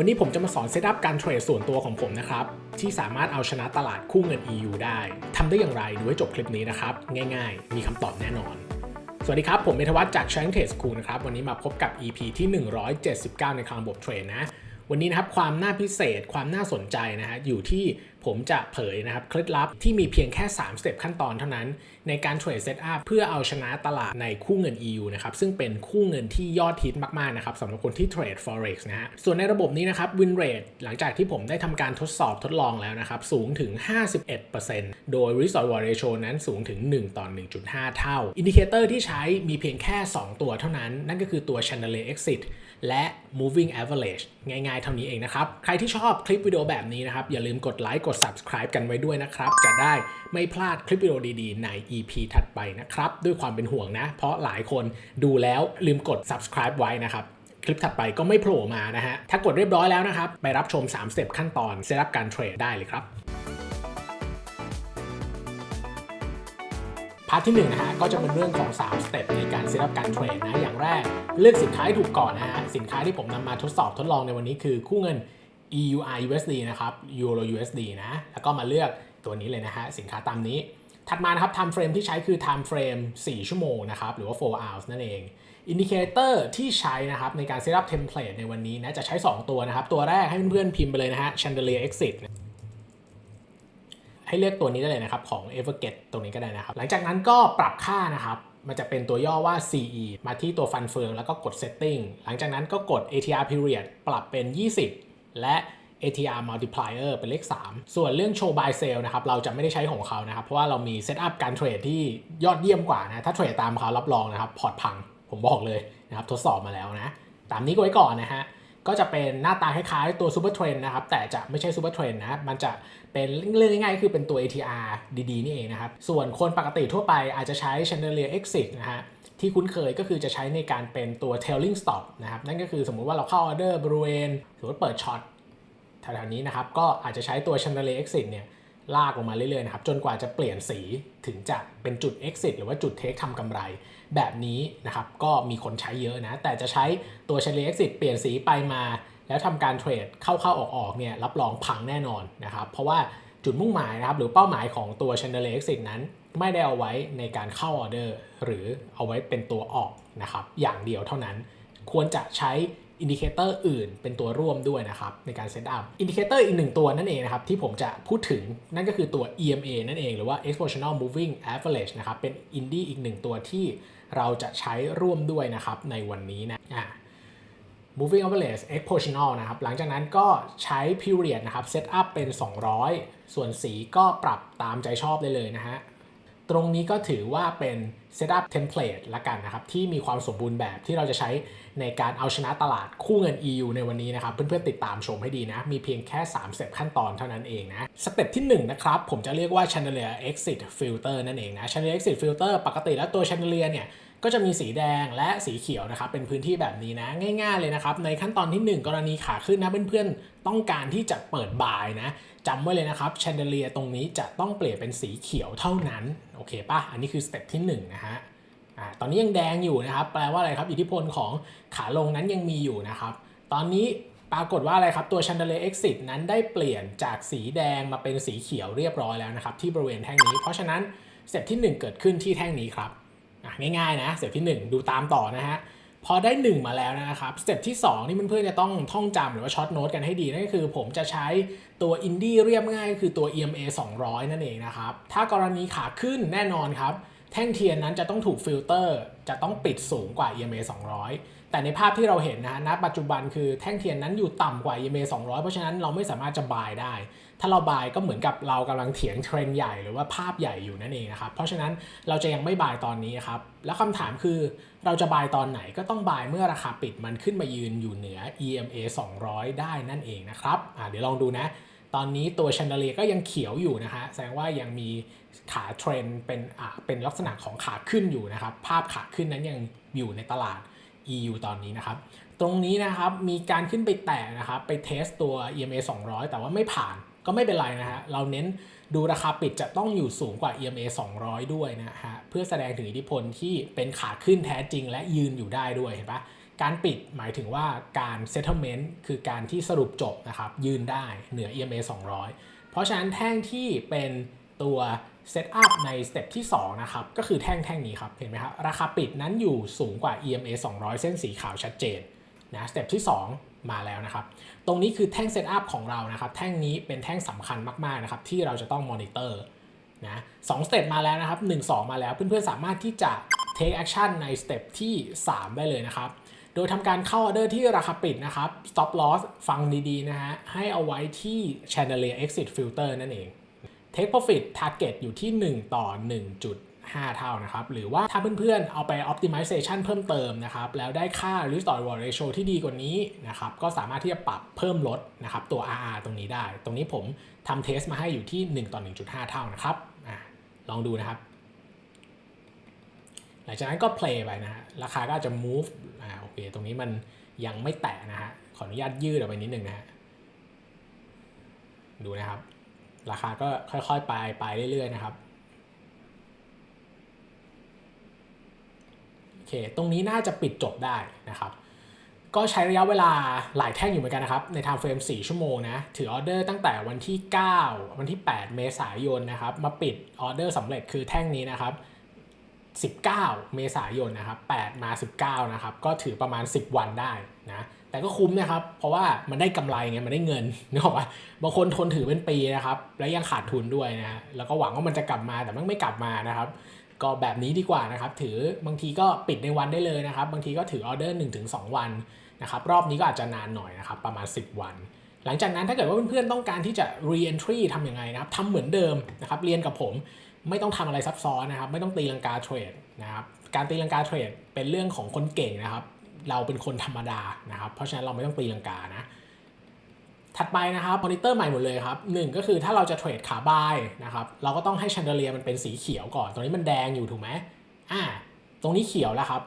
วันนี้ผมจะมาสอนเซตอัพการเทรดส่วนตัวของผมนะครับ ที่สามารถเอาชนะตลาดคู่เงิน EU ได้ทำได้อย่างไรดูให้จบคลิปนี้นะครับ ง่ายๆ มีคำตอบแน่นอน สวัสดีครับ ผมเมธวัฒน์จาก Chang Trade School นะครับ วันนี้มาพบกับ EP ที่ 179 ในคลังระบบเทรดนะ วันนี้นะครับความน่าพิเศษความน่าสนใจนะฮะอยู่ที่ผมจะเผยนะครับเคล็ดลับที่มีเพียงแค่ 3 สเต็ปขั้นตอนเท่านั้น ในการเทรดเซตอัพเพื่อเอาชนะตลาดในคู่เงิน EU นะครับซึ่งเป็นคู่เงินที่ยอดฮิตมากๆนะครับสำหรับคนที่เทรด forex นะฮะส่วนในระบบนี้นะครับ win rate หลังจากที่ผมได้ทำการทดสอบทดลองแล้วนะครับสูงถึง 51%โดย risk reward ratio นั้นสูงถึง 1 ต่อ 1.5 เท่า อินดิเคเตอร์ที่ใช้มีเพียงแค่ 2 ตัวเท่านั้น นั่นก็คือตัว chandelier exit และ moving average ง่ายๆเท่านี้เองนะครับใครที่ชอบคลิปวิดีโอแบบนี้นะครับอย่าลืมกดไลค์กด subscribe กันไว้ด้วยนะครับ จะได้ไม่พลาดคลิปวิดีโอดีๆ ใน EP ถัดไปนะครับ ด้วยความเป็นห่วงนะ เพราะหลายคนดูแล้วลืมกด subscribe ไว้นะครับคลิปถัดไปก็ไม่โผล่มานะฮะ ถ้ากดเรียบร้อยแล้วนะครับ ไปรับชม 3 สเต็ปขั้นตอนเซตอัพการเทรดได้เลยครับ พาร์ทที่1นะฮะ ก็จะเป็นเรื่องของ 3 สเต็ปในการเซตอัพการเทรดนะ อย่างแรก เลือกสินค้าให้ถูกก่อนนะฮะ สินค้าที่ผมนำมาทดสอบทดลองในวันนี้คือคู่เงิน EUR USD นะครับ Euro USD นะ แล้วก็มาเลือกตัวนี้เลยนะฮะ สินค้าตามนี้ ถัดมานะครับ time frame ที่ใช้คือ time frame 4 ชั่วโมงนะครับ หรือว่า 4 hours นั่นเองอินดิเคเตอร์ที่ใช้นะครับ ในการเซตอัพเทมเพลตในวันนี้นะ จะใช้ 2 ตัวนะครับ ตัวแรกให้เพื่อนๆพิมพ์ไปเลยนะฮะ chandelier exit ให้เลือกตัวนี้ได้เลยนะครับ ของ Everget ตรงนี้ก็ได้นะครับ หลังจากนั้นก็ปรับค่านะครับมันจะเป็นตัวย่อว่า CE มาที่ตัวฟันเฟืองแล้วก็กด Setting หลังจากนั้นก็กด ATR period ปรับเป็น 20 และ ATR multiplier เป็นเลข 3 ส่วนเรื่อง show buy sell นะครับ เราจะไม่ได้ใช้ของเขานะครับ เพราะว่าเรามี Setup การเทรดที่ยอดเยี่ยมกว่านะ ถ้าเทรดตามเขารับรองนะครับ พอร์ตพัง ผมบอกเลยนะครับ ทดสอบมาแล้วนะ ตามนี้ก็ไว้ก่อนนะฮะ ก็จะเป็นหน้าตาคล้ายๆตัว Super Trend นะครับ แต่จะไม่ใช่ Super Trend นะ มันจะเป็นเรื่องง่ายๆ คือเป็นตัว ATR ดีๆ นี่เองนะครับ ส่วนคนปกติทั่วไปอาจจะใช้ Chandelier Exit นะฮะ ที่คุ้นเคยก็คือจะใช้ในการเป็นตัว tailing stop นะครับ นั่นก็คือสมมุติว่าเราเข้าออเดอร์บริเวณสมมติเปิดช็อตแถวๆนี้นะครับ ก็อาจจะใช้ตัว Chandelier Exit เนี่ยลากลงมาเรื่อยๆนะครับ จนกว่าจะเปลี่ยนสีถึงจะเป็นจุด exit หรือว่าจุด take ทำกำไร แบบนี้นะครับ ก็มีคนใช้เยอะนะ แต่จะใช้ตัว Chandelier Exit เปลี่ยนสีไปมา แล้วทำการเทรดเข้าๆออกๆเนี่ยรับรองพังแน่นอนนะครับ เพราะว่าจุดมุ่งหมายนะครับหรือเป้าหมายของตัว Chandelier Exit นั้น ไม่ได้เอาไว้ในการเข้าออเดอร์หรือเอาไว้เป็นตัวออกนะครับอย่างเดียวเท่านั้น ควรจะใช้อินดิเคเตอร์อื่นเป็นตัวร่วมด้วยนะครับในการเซตอัพอินดิเคเตอร์อีกหนึ่งตัวนั่นเองนะครับที่ผมจะพูดถึงนั่นก็คือตัว EMA นั่นเองหรือว่า Exponential Moving Average นะครับเป็นอินดี้อีกหนึ่งตัวที่เราจะใช้ร่วมด้วยนะครับในวันนี้นะอะ moving average exponential นะครับหลังจากนั้นก็ใช้ period นะครับ set up เป็น 200 ส่วนสีก็ปรับตามใจชอบได้เลยนะฮะ ตรงนี้ก็ถือว่าเป็น setup template ละกันนะครับ ที่มีความสมบูรณ์แบบที่เราจะใช้ในการเอาชนะตลาดคู่เงิน EU ในวันนี้นะครับ เพื่อนๆติดตามชมให้ดีนะ มีเพียงแค่3สเต็ปขั้นตอนเท่านั้นเองนะสเต็ปที่1นะครับ ผมจะเรียกว่า chandelier exit filter นั่นเองนะ chandelier exit filter ปกติแล้วตัว chandelier เนี่ยก็จะมีสีแดงและสีเขียวนะครับ เป็นพื้นที่แบบนี้นะ ง่าย ๆเลยนะครับ ในขั้นตอนที่ 1 กรณีขาขึ้นนะเพื่อนๆต้องการที่จะเปิดบายนะ จำไว้เลยนะครับแชนเดเลียตรงนี้จะต้องเปลี่ยนเป็นสีเขียวเท่านั้น โอเคปะอันนี้คือสเต็ปที่1นะฮะอ่าตอนนี้ยังแดงอยู่นะครับ แปลว่าอะไรครับอิทธิพลของขาลงนั้นยังมีอยู่นะครับ ตอนนี้ปรากฏว่าอะไรครับ ตัว Chandelier Exit นั้นได้เปลี่ยนจากสีแดงมาเป็นสีเขียวเรียบร้อยแล้วนะครับ ที่บริเวณแท่งนี้ เพราะฉะนั้นสเต็ปที่ 1 เกิดขึ้นที่แท่งนี้ครับง่ายๆนะสเต็ปที่ 1 ดูตามต่อนะฮะ พอได้ 1 มาแล้วนะครับสเต็ปที่ 2 นี่เพื่อนๆจะต้องท่องจำหรือว่าช็อตโน้ตกันให้ดีนั่นก็คือผมจะใช้ตัวอินดี้เรียบง่าย คือตัว EMA 200 นั่นเองนะครับ ถ้ากรณีขาขึ้นแน่นอนครับ แท่งเทียนนั้นจะต้องถูกฟิลเตอร์ จะต้องปิดสูงกว่า EMA 200 แต่ในภาพที่เราเห็นนะฮะณปัจจุบันคือแท่งเทียนนั้นอยู่ต่ำกว่า EMA 200 เพราะฉะนั้นเราไม่สามารถจะบายได้ ถ้าเราบายก็เหมือนกับเรากำลังเถียงเทรนใหญ่หรือว่าภาพใหญ่อยู่นั่นเองนะครับ เพราะฉะนั้นเราจะยังไม่บายตอนนี้ครับ แล้วคำถามคือเราจะบายตอนไหนก็ต้องบายเมื่อราคาปิดมันขึ้นมายืนอยู่เหนือ EMA 200 ได้นั่นเองนะครับอ่าเดี๋ยวลองดูนะ ตอนนี้ตัวชันเดเลียก็ยังเขียวอยู่นะฮะแสดงว่ายังมีขาเทรนเป็นอ่าเป็นลักษณะของขาขึ้นอยู่นะครับ ภาพขาขึ้นนั้นยังอยู่ในตลาด EU ตอนนี้นะครับ ตรงนี้นะครับมีการขึ้นไปแตะนะครับไปเทสตัว EMA 200 แต่ว่าไม่ผ่านก็ไม่เป็นไรนะฮะ เราเน้นดูราคาปิดจะต้องอยู่สูงกว่า EMA 200 ด้วยนะฮะ เพื่อแสดงถึงอิทธิพลที่เป็นขาขึ้นแท้จริงและยืนอยู่ได้ด้วยเห็นปะ การปิดหมายถึงว่าการ settlement คือการที่สรุปจบนะครับยืนได้เหนือ EMA 200 เพราะฉะนั้นแท่งที่เป็นตัว Setup ในสเต็ปที่2นะครับก็คือแท่งแท่งนี้ครับเห็นไหมครับราคาปิดนั้นอยู่สูงกว่า EMA 200 เส้นสีขาวชัดเจนนะสเต็ปที่ 2 มาแล้วนะครับ ตรงนี้คือแท่ง Setup ของเรานะครับ แท่งนี้เป็นแท่งสำคัญมากๆนะครับ ที่เราจะต้องมอนิเตอร์นะสองสเต็ปมาแล้วนะครับ 1 2 มาแล้วเพื่อนๆสามารถที่จะ take action ในสเต็ปที่ 3 ได้เลยนะครับ ดยทำการเข้าออเดอร์ที่ราคาปิดนะครับ stop loss ฟังดีๆนะฮะ ให้เอาไว้ที่ chandelier exit filter นั่นเอง take profit target อยู่ที่ 1 ต่อ 1.5 เท่านะครับ หรือว่าถ้าเพื่อนๆ เอาไป optimization เพิ่มเติมนะครับ แล้วได้ค่า risk to reward ratio ที่ดีกว่านี้นะครับ ก็สามารถที่จะปรับเพิ่มลดนะครับ ตัว RR ตรงนี้ได้ ตรงนี้ผมทำเทสมาให้อยู่ที่ 1 ต่อ 1.5 เท่านะครับอลองดูนะครับ หลังจากนั้นก็ play ไปนะฮะ ราคาก็อาจจะ move อ่าโอเค ตรงนี้มันยังไม่แตะนะฮะ ขออนุญาตยืดออกไปนิดนึงนะฮะ ดูนะครับ ราคาก็ค่อยๆ ไปไปเรื่อยๆ นะครับ โอเค ตรงนี้น่าจะปิดจบได้นะครับ ก็ใช้ระยะเวลาหลายแท่งอยู่เหมือนกันนะครับ ใน time frame 4ชั่วโมงนะ ถือออเดอร์ตั้งแต่วันที่ 9 วันที่ 8 เมษายนนะครับ มาปิดออเดอร์สำเร็จคือแท่งนี้นะครับ 19 เมษายนนะครับ8มา 19 นะครับ ก็ถือประมาณ 10 วันได้นะ แต่ก็คุ้มนะครับ เพราะว่ามันได้กำไรไง มันได้เงินนึกออกปะบางคนทนถือเป็นปีนะครับ แล้วยังขาดทุนด้วยนะ แล้วก็หวังว่ามันจะกลับมา แต่มันไม่กลับมานะครับ ก็แบบนี้ดีกว่านะครับ ถือบางทีก็ปิดในวันได้เลยนะครับ บางทีก็ถือออเดอร์1-2 วันนะครับ รอบนี้ก็อาจจะนานหน่อยนะครับ ประมาณ 10 วันหลังจากนั้นถ้าเกิดว่าเพื่อนๆต้องการที่จะ re-entry ทำยังไงนะครับทำเหมือนเดิมนะครับ เรียนกับผม ไม่ต้องทำอะไรซับซ้อนนะครับ ไม่ต้องตีลังกาเทรดนะครับ การตีลังกาเทรดเป็นเรื่องของคนเก่งนะครับ เราเป็นคนธรรมดานะครับ เพราะฉะนั้นเราไม่ต้องตีลังกานะ ถัดไปนะครับมอนิเตอร์ใหม่หมดเลยครับหนึ่งก็คือถ้าเราจะเทรดขาบายนะครับ เราก็ต้องให้ชันเดเลียมันเป็นสีเขียวก่อน ตรงนี้มันแดงอยู่ถูกไหมอ่า ตรงนี้เขียวแล้วครับ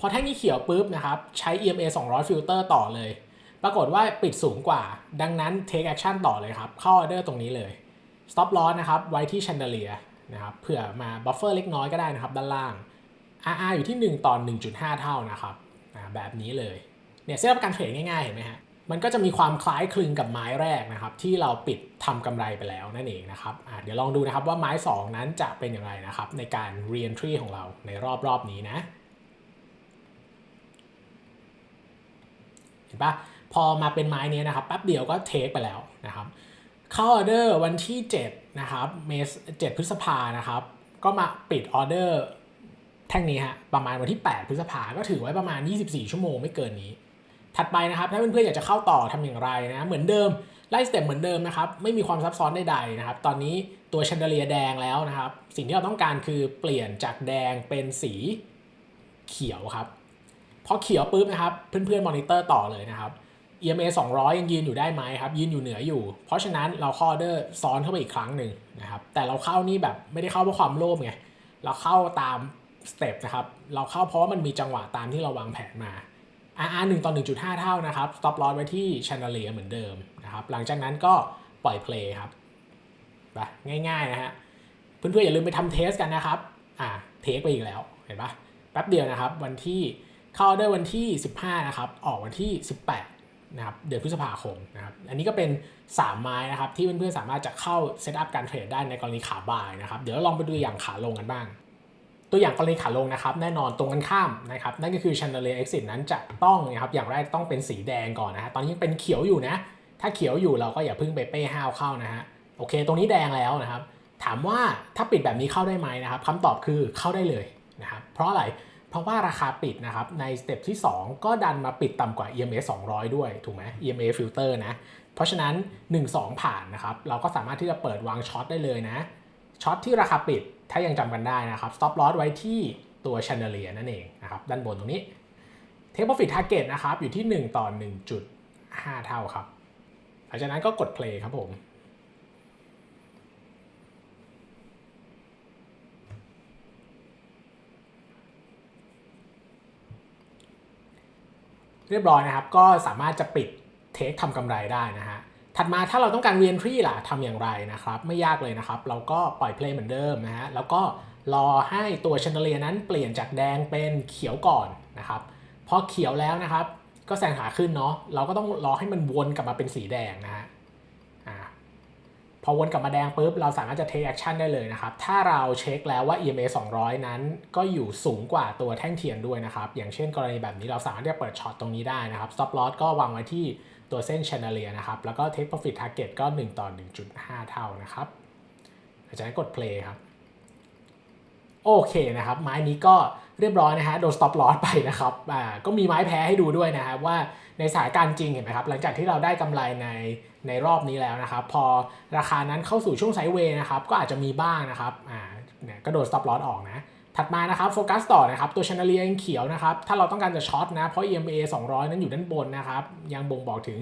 พอแท่งนี้เขียวปุ๊บนะครับ ใช้ EMA 200ฟิลเตอร์ต่อเลย ปรากฏว่าปิดสูงกว่า ดังนั้น take action ต่อเลยครับ เข้าออเดอร์ตรงนี้เลย stop loss นะครับ ไว้ที่ chandelier นะครับเผื่อมา buffer เล็กน้อยก็ได้นะครับด้านล่าง RR อยู่ที่ 1 ต่อ 1.5 เท่านะครับแบบนี้เลยเนี่ยเส้นการเทรดง่ายๆเห็นไหมฮะมันก็จะมีความคล้ายคลึงกับไม้แรกนะครับ ที่เราปิดทำกำไรไปแล้วนั่นเองนะครับเดี๋ยวลองดูนะครับว่าไม้ 2 นั้นจะเป็นอย่างไรนะครับ ในการ re-entry ของเราในรอบรอบนี้นะเห็นปะพอมาเป็นไม้นี้นะครับแป๊บเดียวก็เทคไปแล้วนะครับเข้าออเดอร์วันที่ 7 นะครับเมษ7พฤษภานะครับ ก็มาปิดออเดอร์แท่งนี้ฮะประมาณวันที่ 8 พฤษภาก็ถือไว้ประมาณ 24 ชั่วโมงไม่เกินนี้ ถัดไปนะครับ ถ้าเพื่อนๆอยากจะเข้าต่อทำอย่างไรนะ เหมือนเดิมไล่สเต็ปเหมือนเดิมนะครับ ไม่มีความซับซ้อนใดๆนะครับ ตอนนี้ตัวชันเดเลียแดงแล้วนะครับ สิ่งที่เราต้องการคือเปลี่ยนจากแดงเป็นสีเขียวครับพอเขียวปุ๊บนะครับ เพื่อนๆมอนิเตอร์ต่อเลยนะครับ EMA 200 ยังยืนอยู่ได้ไหมครับ ยืนอยู่เหนืออยู่ เพราะฉะนั้นเราเข้าออเดอร์ซ้อนเข้าไปอีกครั้งหนึ่งนะครับ แต่เราเข้านี่แบบไม่ได้เข้าเพราะความโลภไง เราเข้าตามสเต็ปนะครับ เราเข้าเพราะว่ามันมีจังหวะตามที่เราวางแผนมา RR 1ต่อ1.5 เท่านะครับ stop loss ไว้ที่ chandelier เหมือนเดิมนะครับ หลังจากนั้นก็ปล่อยเพลย์ครับไปง่ายๆนะฮะ เพื่อนๆอย่าลืมไปทำเทสกันนะครับ อ่า เทคไปอีกแล้ว เห็นปะแป๊บเดียวนะครับ วันที่เข้าได้วันที่ 15 นะครับ ออกวันที่ 18 นะครับเดือนพฤษภาคมนะครับอันนี้ก็เป็น 3 ไม้นะครับที่เพื่อนๆสามารถจะเข้าเซตอัพการเทรดได้ในกรณีขาบ่ายนะครับเดี๋ยวลองไปดูอย่างขาลงกันบ้าง ตัวอย่างกรณีขาลงนะครับแน่นอนตรงกันข้ามนะครับนั่นก็คือ chandelier exit นั้นจะต้องนะครับอย่างแรกต้องเป็นสีแดงก่อนนะฮะตอนนี้ยังเป็นเขียวอยู่นะ ถ้าเขียวอยู่เราก็อย่าเพิ่งไปเป้ห้าวเข้านะฮะโอเค ตรงนี้แดงแล้วนะครับถามว่าถ้าปิดแบบนี้เข้าได้ไหมนะครับคำตอบคือเข้าได้เลยนะครับเพราะอะไร ราะว่าราคาปิดนะครับในสเต็ปที่ 2 ก็ดันมาปิดต่ำกว่า EMA 200 ด้วย ถูกไหม EMA filter นะ เพราะฉะนั้น 1-2 ผ่านนะครับเราก็สามารถที่จะเปิดวางช็อตได้เลยนะช็อตที่ราคาปิดถ้ายังจำกันได้นะครับ stop loss ไว้ที่ตัว chandelier นั่นเองนะครับด้านบนตรงนี้ take profit target นะครับอยู่ที่ 1 ต่อ 1.5 เท่าครับหลังจากนั้นก็กด play ครับผม เรียบร้อยนะครับ ก็สามารถจะปิดเทคทำกำไรได้นะฮะถัดมาถ้าเราต้องการเรียนทรีล่ะทำอย่างไรนะครับ ไม่ยากเลยนะครับ เราก็ปล่อยเพลงเหมือนเดิมนะฮะแล้วก็รอให้ตัวชันเลียนั้นเปลี่ยนจากแดงเป็นเขียวก่อนนะครับพอเขียวแล้วนะครับ ก็แซงขาขึ้นเนาะเราก็ต้องรอให้มันวนกลับมาเป็นสีแดงนะฮะ พอวนกลับมาแดงปุ๊บเราสามารถจะ take action ได้เลยนะครับ ถ้าเราเช็คแล้วว่า EMA 200 นั้น ก็อยู่สูงกว่าตัวแท่งเทียนด้วยนะครับ อย่างเช่นกรณีแบบนี้เราสามารถที่จะเปิดช็อตตรงนี้ได้นะครับ stop loss ก็วางไว้ที่ตัวเส้น chandelier นะครับ แล้วก็ take profit target ก็ 1 ต่อ 1.5 เท่านะครับหลังจากนั้นกด play ครับ โอเคนะครับ ไม้นี้ก็ เรียบร้อยนะฮะโดน stop loss ไปนะครับอ่าก็มีไม้แพ้ให้ดูด้วยนะครับว่าในสานการจริงเห็นไหมครับหลังจากที่เราได้กำไรในในรอบนี้แล้วนะครับ พอราคานั้นเข้าสู่ช่วงไซด์เวย์นะครับก็อาจจะมีบ้างนะครับอ่าเนี่ยก็โดน stop loss ออกนะถัดมานะครับโฟกัสต่อนะครับตัวชน e เลียยังเขียวนะครับถ้าเราต้องการจะช็อตนะเพราะ EMA 200 นั้นอยู่ด้านบนนะครับยังบ่งบอกถึง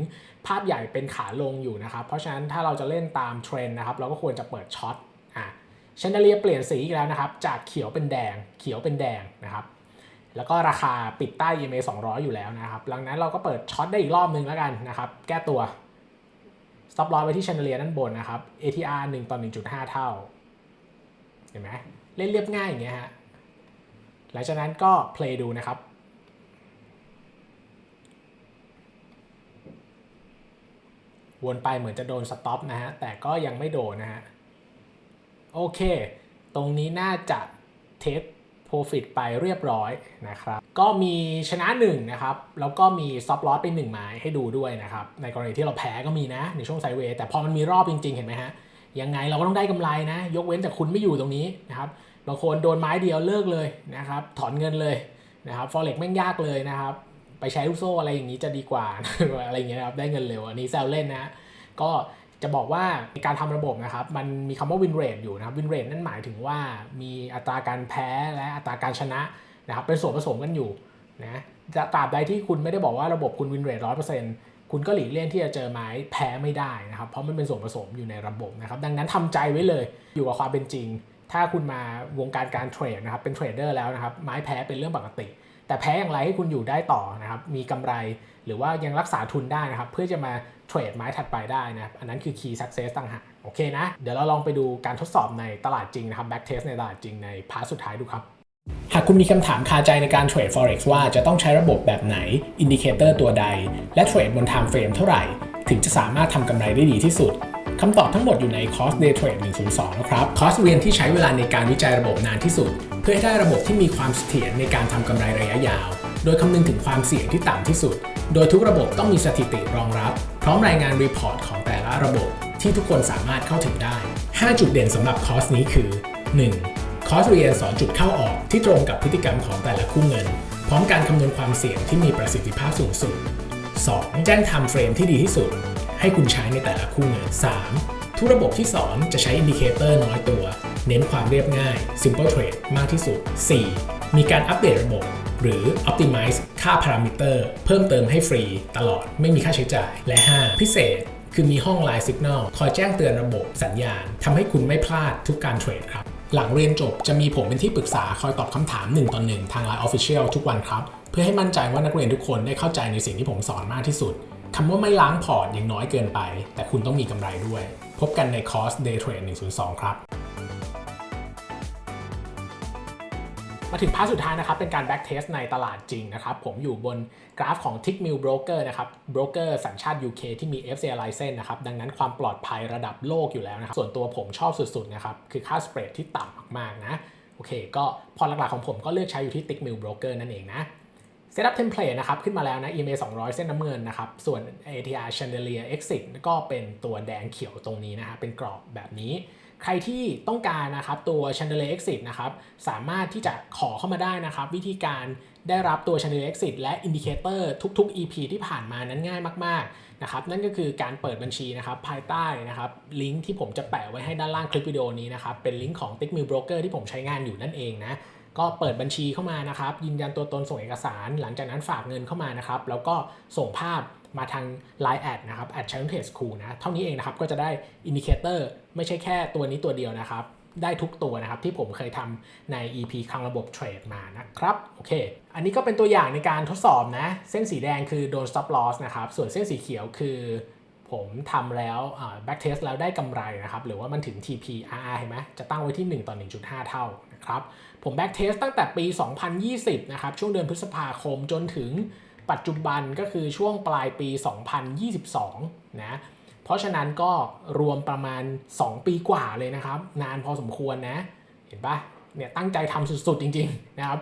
ภาพใหญ่เป็นขาลงอยู่นะครับเพราะฉะนั้นถ้าเราจะเล่นตามเทรนด์นะครับเราก็ควรจะเปิดช็อต อ่าชนเดลียเปลี่ยนสีอีกแล้วนะครับ จากเขียวเป็นแดง เขียวเป็นแดงนะครับ แล้วก็ราคาปิดใต้ EMA 200 อยู่แล้วนะครับ หลังนั้นเราก็เปิดช็อตได้อีกรอบนึงแล้วกันนะครับ แก้ตัว stop loss ไว้ที่ชนเดลียด้านบนนะครับ ATR 1ต่อ1.5 เท่า เห็นไหมเล่นเรียบง่ายอย่างเงี้ยฮะ หลังจากนั้นก็ play ดูนะครับวนไปเหมือนจะโดนสต็อปนะฮะ แต่ก็ยังไม่โดนนะฮะ โอเค ตรงนี้น่าจะเทสโปรฟิตไปเรียบร้อยนะครับ ก็มีชนะ1นะครับ แล้วก็มีซอฟต์ลอสไป1ไม้ให้ดูด้วยนะครับ ในกรณีที่เราแพ้ก็มีนะ ในช่วงไซเวย์แต่พอมันมีรอบจริง ๆ เห็นไหมฮะ ยังไงเราก็ต้องได้กำไรนะ ยกเว้นแต่คุณไม่อยู่ตรงนี้นะครับ บางคนโดนไม้เดียวเลิกเลยนะครับ ถอนเงินเลยนะครับฟอเร็กแม่งยากเลยนะครับ ไปใช้ลูกโซ่อะไรอย่างนี้จะดีกว่า อะไรอย่างเงี้ยนะครับ ได้เงินเร็ว อันนี้แซวเล่นนะ ก็ จะบอกว่าการทำระบบนะครับมันมีคำว่า win rate อยู่นะครับ win rate นั่นหมายถึงว่ามีอัตราการแพ้และอัตราการชนะนะครับเป็นส่วนผสมกันอยู่นะจะตราบใดที่คุณไม่ได้บอกว่าระบบคุณ win rate ร้อยเปอร์เซ็นต์คุณก็หลีกเลี่ยงที่จะเจอไม้แพ้ไม่ได้นะครับ เพราะมันเป็นส่วนผสมอยู่ในระบบนะครับ ดังนั้นทำใจไว้เลยอยู่กับความเป็นจริง ถ้าคุณมาวงการการเทรดนะครับเป็นเทรดเดอร์แล้วนะครับไม้แพ้เป็นเรื่องปกติ แต่แพ้อย่างไรให้คุณอยู่ได้ต่อนะครับมีกำไร หรือว่ายังรักษาทุนได้นะครับ เพื่อจะมา รดไม้ถัดไปได้นะอันนั้นคือ key success ต่างหากโอเคนะ เดี๋ยวเราลองไปดูการทดสอบในตลาดจริงนะครับ back test ในตลาดจริงในพาร์ทสุดท้ายดูครับหากคุณมีคำถามคาใจในการเทรด forex ว่าจะต้องใช้ระบบแบบไหน อินดิเคเตอร์ตัวใด และเทรดบน time frame เท่าไหร่ ถึงจะสามารถทำกำไรได้ดีที่สุดคำตอบทั้งหมดอยู่ในคอร์ส Day Trade 102 นะครับคอร์สเรียนที่ใช้เวลาในการวิจัยระบบนานที่สุด เพื่อให้ได้ระบบที่มีความเสถียรในการทำกำไรระยะยาว โดยคำนึงถึงความเสี่ยงที่ต่ำที่สุด โดยทุกระบบต้องมีสถิติรองรับ พร้อมรายงานรีพอร์ตของแต่ละระบบ ที่ทุกคนสามารถเข้าถึงได้ 5 จุดเด่นสำหรับคอร์สนี้คือ 1. คอร์สเรียนสอนจุดเข้าออกที่ตรงกับพฤติกรรมของแต่ละคู่เงิน พร้อมการคำนวณความเสี่ยงที่มีประสิทธิภาพสูงสุด 2. แจ้ง time frame ที่ดีที่สุด ให้คุณใช้ในแต่ละคู่เงิน 3. ทุกระบบที่สอนจะใช้อินดิเคเตอร์น้อยตัว เน้นความเรียบง่าย simple trade มากที่สุด 4. มีการอัปเดตระบบ หรือ optimize ค่าพารามิเตอร์เพิ่มเติมให้ฟรีตลอดไม่มีค่าใช้จ่าย และ 5. พิเศษคือมีห้อง Line Signal คอยแจ้งเตือนระบบสัญญาณทำให้คุณไม่พลาดทุกการเทรดครับ หลังเรียนจบจะมีผมเป็นที่ปรึกษาคอยตอบคำถาม1ต่อ1ทาง Line Official ทุกวันครับ เพื่อให้มั่นใจว่านักเรียนทุกคนได้เข้าใจในสิ่งที่ผมสอนมากที่สุดคำว่าไม่ล้างพอร์ตยังน้อยเกินไป แต่คุณต้องมีกำไรด้วย พบกันในคอร์ส Day Trade 102 ครับ มาถึงพาร์ทสุดท้ายนะครับ เป็นการ back test ในตลาดจริงนะครับ ผมอยู่บนกราฟของ Tickmill Broker นะครับโบรกเกอร์สัญชาติ UK ที่มี FCA license นะครับ ดังนั้นความปลอดภัยระดับโลกอยู่แล้วนะครับ ส่วนตัวผมชอบสุดๆนะครับ คือค่าสเปรดที่ต่ำมากๆนะ โอเค ก็พอหลักๆของผมก็เลือกใช้อยู่ที่ Tickmill Broker นั่นเองนะ Setup Template นะครับ ขึ้นมาแล้วนะ EMA 200 เส้นน้ำเงินนะครับ ส่วน ATR Chandelier Exit ก็เป็นตัวแดงเขียวตรงนี้นะฮะเป็นกรอบแบบนี้ ใครที่ต้องการนะครับตัว Chandelier Exit นะครับสามารถที่จะขอเข้ามาได้นะครับ วิธีการได้รับตัว Chandelier Exit และ Indicator ทุก ๆ EP ที่ผ่านมานั้นง่ายมากๆนะครับนั่นก็คือการเปิดบัญชีนะครับภายใต้นะครับลิงก์ที่ผมจะแปะไว้ให้ด้านล่างคลิปวิดีโอนี้นะครับเป็นลิงก์ของ Tickmill Broker ที่ผมใช้งานอยู่นั่นเองนะก็เปิดบัญชีเข้ามานะครับยืนยันตัวตนส่งเอกสาร หลังจากนั้นฝากเงินเข้ามานะครับแล้วก็ส่งภาพ มาทาง Line แอดนะครับ at channel trade school นะเท่านี้เองนะครับก็จะได้อินดิเคเตอร์ไม่ใช่แค่ตัวนี้ตัวเดียวนะครับได้ทุกตัวนะครับที่ผมเคยทำใน EP คลังระบบเทรดมานะครับโอเค อันนี้ก็เป็นตัวอย่างในการทดสอบนะ เส้นสีแดงคือโดน stop loss นะครับ ส่วนเส้นสีเขียวคือ ผมทำแล้ว back test แล้วได้กำไรนะครับ หรือว่ามันถึง TP RR เห็นไหมจะตั้งไว้ที่ 1 ต่อ 1.5 เท่านะครับ ผมแบ็กเทสตั้งแต่ปี 2020 นะครับ ช่วงเดือนพฤษภาคมจนถึง ปัจจุบันก็คือช่วงปลายปี 2022 นะ เพราะฉะนั้นก็รวมประมาณ 2 ปีกว่าเลยนะครับ นานพอสมควรนะ เห็นปะเนี่ยตั้งใจทำสุดๆจริง ๆ นะครับ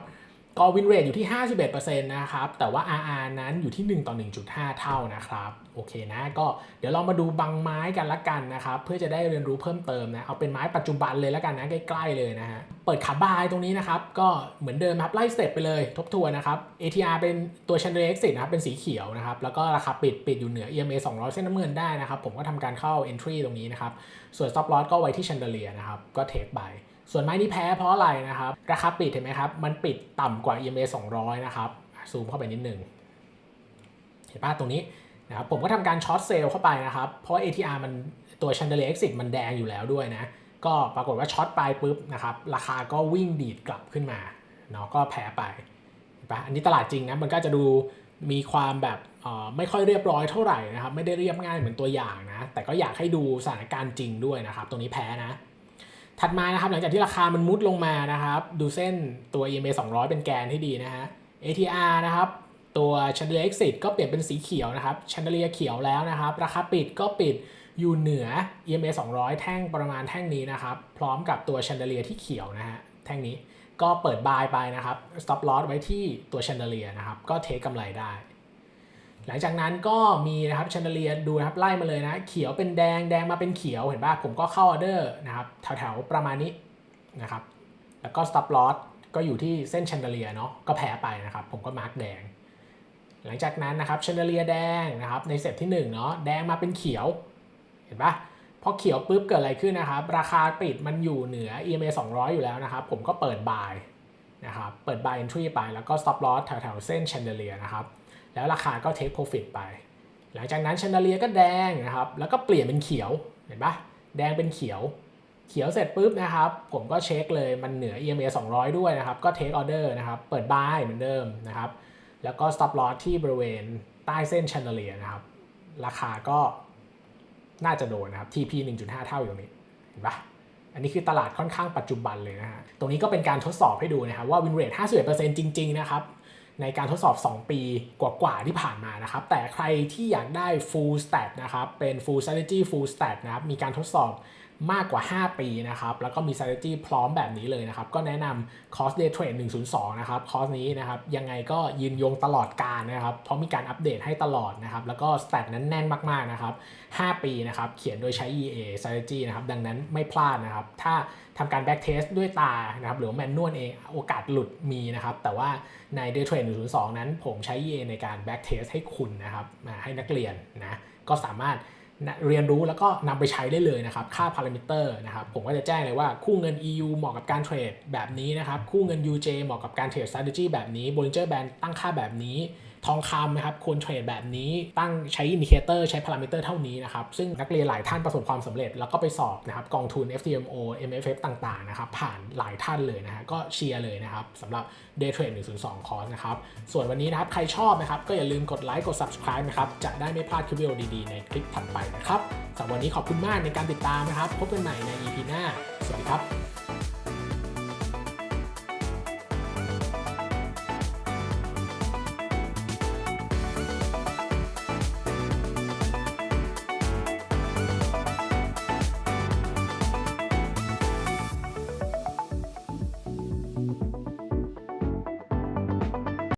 ก็วินเรทอยู่ที่ 51%นะครับ แต่ว่า RR นั้นอยู่ที่ 1 ต่อ 1.5 เท่านะครับ โอเคนะ ก็เดี๋ยวเรามาดูบางไม้กันละกันนะครับ เพื่อจะได้เรียนรู้เพิ่มเติมนะ เอาเป็นไม้ปัจจุบันเลยละกันนะ ใกล้ๆเลยนะฮะ เปิดขาบายตรงนี้นะครับ ก็เหมือนเดิมครับไล่สเต็ปไปเลย ทบทวนนะครับ ATR เป็นตัว Chandelier Exit นะครับ เป็นสีเขียวนะครับ แล้วก็ราคาปิดปิดอยู่เหนือ EMA 200 เส้นน้ำเงินได้นะครับ ผมก็ทำการเข้า entry ตรงนี้นะครับ ส่วน stop loss ก็ไว้ที่ Chandelier นะครับ ก็ take by ส่วนไม้นี้แพ้เพราะอะไรนะครับ ราคาปิดเห็นไหมครับ มันปิดต่ำกว่า EMA 200 นะครับ ซูมเข้าไปนิดหนึ่งเห็นป่ะตรงนี้นะครับ ผมก็ทำการช็อตเซลล์เข้าไปนะครับ เพราะ ATR มันตัว Chandelier Exit มันแดงอยู่แล้วด้วยนะ ก็ปรากฏว่าช็อตไปปุ๊บนะครับ ราคาก็วิ่งดีดกลับขึ้นมาเนาะก็แพ้ไปเห็นป่ะอันนี้ตลาดจริงนะ มันก็จะดูมีความแบบอ่อไม่ค่อยเรียบร้อยเท่าไหร่นะครับ ไม่ได้เรียบง่ายเหมือนตัวอย่างนะ แต่ก็อยากให้ดูสถานการณ์จริงด้วยนะครับ ตรงนี้แพ้นะ ถัดมานะครับหลังจากที่ราคามันมุดลงมานะครับ ดูเส้นตัว EMA 200 เป็นแกนที่ดีนะฮะ ATR นะครับตัว Chandelier Exit ก็เปลี่ยนเป็นสีเขียวนะครับ Chandelier เขียวแล้วนะครับ ราคาปิดก็ปิดอยู่เหนือ EMA 200 แท่งประมาณแท่งนี้นะครับ พร้อมกับตัว Chandelier ที่เขียวนะฮะแท่งนี้ก็เปิดบายไปนะครับ stop loss ไว้ที่ตัว Chandelier นะครับ ก็เทคกำไรได้ หลังจากนั้นก็มีนะครับชันเดเลียดูนะครับไล่มาเลยนะ เขียวเป็นแดงแดงมาเป็นเขียวเห็นป่ะผมก็เข้าออเดอร์นะครับแถวๆประมาณนี้นะครับแล้วก็ stop loss ก็อยู่ที่เส้นชันเดเลียเนาะก็แพ้ไปนะครับ ผมก็มาร์กแดง หลังจากนั้นนะครับชันเดเลียแดงนะครับในเซตที่1เนาะแดงมาเป็นเขียวเห็นปะพอเขียวปุ๊บเกิดอะไรขึ้นนะครับ ราคาปิดมันอยู่เหนือ EMA 200 อยู่แล้วนะครับ ผมก็เปิด buy นะครับเปิด buy entry ไปแล้วก็ stop loss แถวๆเส้น chandelier นะครับ แล้วราคาก็ take profit ไป หลังจากนั้น chandelier ก็แดงนะครับ แล้วก็เปลี่ยนเป็นเขียว เห็นปะแดงเป็นเขียว เขียวเสร็จปุ๊บนะครับ ผมก็เช็คเลยมันเหนือ EMA 200 ด้วยนะครับ ก็ take order นะครับ เปิด buy เหมือนเดิมนะครับ แล้วก็ stop loss ที่บริเวณใต้เส้น chandelier นะครับ ราคาก็น่าจะโดนนะครับ TP 1.5 เท่าอยู่ตรงนี้ เห็นปะอันนี้คือตลาดค่อนข้างปัจจุบันเลยนะฮะ ตรงนี้ก็เป็นการทดสอบให้ดูนะครับว่า win rate 51%จริง ๆ นะครับ ในการทดสอบ 2 ปีกว่าๆที่ผ่านมานะครับ แต่ใครที่อยากได้ full stat นะครับ เป็น full strategy full stat นะครับ มีการทดสอบ มากกว่า 5 ปีนะครับ แล้วก็มี strategy พร้อมแบบนี้เลยนะครับ ก็แนะนำ course day trade 102 นะครับ คอร์สนี้นะครับ ยังไงก็ยืนยงตลอดการนะครับ เพราะมีการอัปเดตให้ตลอดนะครับ แล้วก็ stat นั้นแน่นมากๆนะครับ 5 ปีนะครับ เขียนโดยใช้ EA strategy นะครับ ดังนั้นไม่พลาดนะครับ ถ้าทำการ back test ด้วยตานะครับ หรือแมนนวลเอง โอกาสหลุดมีนะครับ แต่ว่าใน day trade 102 นั้น ผมใช้ EA ในการ back test ให้คุณนะครับ ให้นักเรียนนะ ก็สามารถ เรียนรู้แล้วก็นำไปใช้ได้เลยนะครับ ค่าพารามิเตอร์นะครับ ผมก็จะแจ้งเลยว่าคู่เงิน EU เหมาะกับการเทรดแบบนี้นะครับ คู่เงิน UJ เหมาะกับการเทรด strategy แบบนี้ Bollinger Band ตั้งค่าแบบนี้ ทองคำนะครับควรเทรดแบบนี้ตั้งใช้อินดิเคเตอร์ใช้พารามิเตอร์เท่านี้นะครับ ซึ่งนักเรียนหลายท่านประสบความสำเร็จ แล้วก็ไปสอบนะครับกองทุน FTMO MFF ต่างๆนะครับผ่านหลายท่านเลยนะฮะก็เชียร์เลยนะครับสำหรับ Day Trade 102 คอร์สนะครับ ส่วนวันนี้นะครับใครชอบนะครับก็อย่าลืมกดไลค์กด subscribe นะครับจะได้ไม่พลาดคลิปวิดีโอดีๆ ในคลิปถัดไปนะครับสำหรับวันนี้ขอบคุณมากในการติดตามนะครับ พบกันใหม่ใน EP หน้า สวัสดีครับ